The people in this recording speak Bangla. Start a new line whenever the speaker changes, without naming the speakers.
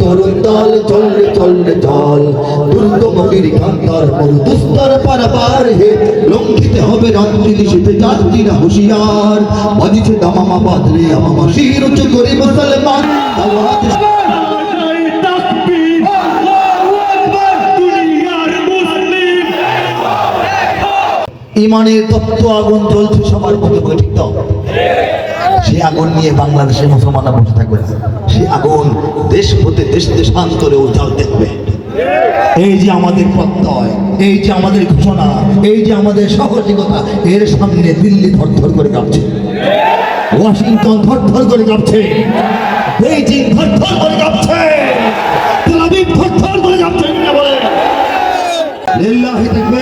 তরুণ দল চললে চললে চল। কান্তার হে। লঙ্ঘিতে হবে হুঁশিয়ার। বাজিছে দামামা বাদলে আমামা করে মুসলমান।
মুসলিম।
ইমানের তত্ত্ব আগুন জ্বলছে সবার মধ্যে ঠিক সেই আগুন নিয়ে বাংলাদেশের মুসলমানরা বসে থাকবে সেই আগুন দেশ হতে দেশ দেশান্তরে উজ্জ্বল দেখবে। এই যে আমাদের প্রত্যয়, এই যে আমাদের ঘোষণা, এই যে আমাদের সাহসিকতা, এর সামনে দিল্লি ধরধর করে কাঁপছে। ওয়াশিংটন ধরধর করে কাঁপছে। বেইজিং ধরধর করে কাঁপছে। তেলাবিব ধরধর করে কাঁপছে বলে? লিল্লাহি তাকবীর